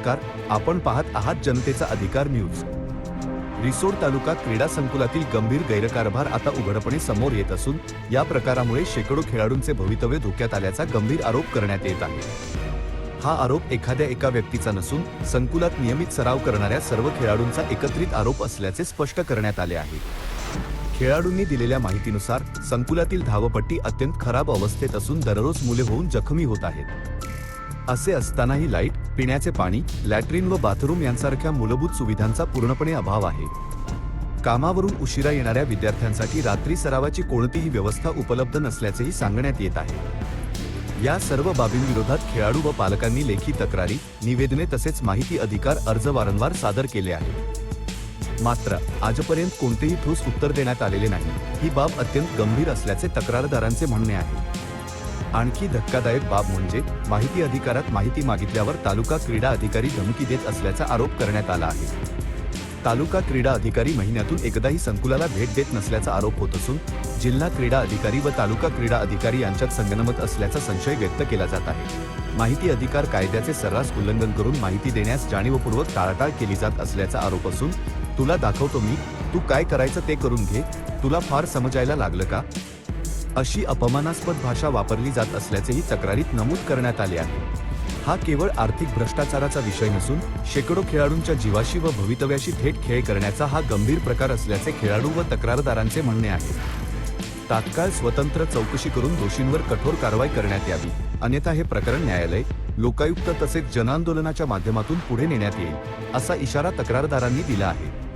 नमस्कार आपण पाहत आहात जनतेचा अधिकार न्यूज. रिसोड तालुका क्रीडा संकुलातील गंभीर गैरकारभार आता उघडपणे समोर येत असून या प्रकारामुळे शेकडो खेळाडूंचे भवितव्य धोक्यात आल्याचा गंभीर आरोप करण्यात येत आहे. हा आरोप एखाद्या एका व्यक्तीचा नसून संकुलात नियमित सराव करणाऱ्या सर्व खेळाडूंचा एकत्रित आरोप असल्याचे स्पष्ट करण्यात आले आहे. खेळाडूंनी दिलेल्या माहितीनुसार संकुलातील धावपट्टी अत्यंत खराब अवस्थेत असून दररोज मुले होऊन जखमी होत आहेत. असे असतानाही लाइट पिण्याचे पाणी लॅट्रिन व बाथरूम यांसारख्या मूलभूत सुविधांचा पूर्णपणे अभाव आहे. कामावरून उशिरा येणाऱ्या विद्यार्थ्यांसाठी रात्री सरावाची कोणतीही व्यवस्था उपलब्ध नसल्याचेही सांगण्यात येत आहे. या सर्व बाबींविरोधात खेळाडू व पालकांनी लेखी तक्रारी निवेदने तसेच माहिती अधिकार अर्ज वारंवार सादर केले आहेत. मात्र आजपर्यंत कोणतेही ठोस उत्तर देण्यात आलेले नाही. ही बाब अत्यंत गंभीर असल्याचे तक्रारदारांचे म्हणणे आहे. आणखी धक्कादायक बाब म्हणजे माहिती अधिकारात माहिती मागितल्यावर तालुका क्रीडा अधिकारी धमकी देत असल्याचा आरोप करण्यात आला आहे. तालुका क्रीडा अधिकारी महिन्यातून एकदाही संकुलाला भेट देत नसल्याचा आरोप होत असून जिल्हा क्रीडा अधिकारी व तालुका क्रीडा अधिकारी यांच्यात संगनमत असल्याचा संशय व्यक्त केला जात आहे. माहिती अधिकार कायद्याचे सर्रास उल्लंघन करून माहिती देण्यास जाणीवपूर्वक टाळाटाळ केली जात असल्याचा आरोप असून तुला दाखवतो मी तू काय करायचं ते करून घे तुला फार समजायला लागलं का? अशी अपमानास्पद भाषा वापरली जात असल्याचेही तक्रारीत नमूद करण्यात आले आहे. हा केवळ आर्थिक भ्रष्टाचाराचा विषय नसून शेकडो खेळाडूंच्या जीवाशी व भवितव्याशी थेट खेळ करण्याचा हा गंभीर प्रकार असल्याचे खेळाडू व तक्रारदारांचे म्हणणे आहे. तात्काळ स्वतंत्र चौकशी करून दोषींवर कठोर कारवाई करण्यात यावी. अन्यथा हे प्रकरण न्यायालय लोकायुक्त तसेच जनआंदोलनाच्या माध्यमातून पुढे नेण्यात येईल असा इशारा तक्रारदारांनी दिला आहे.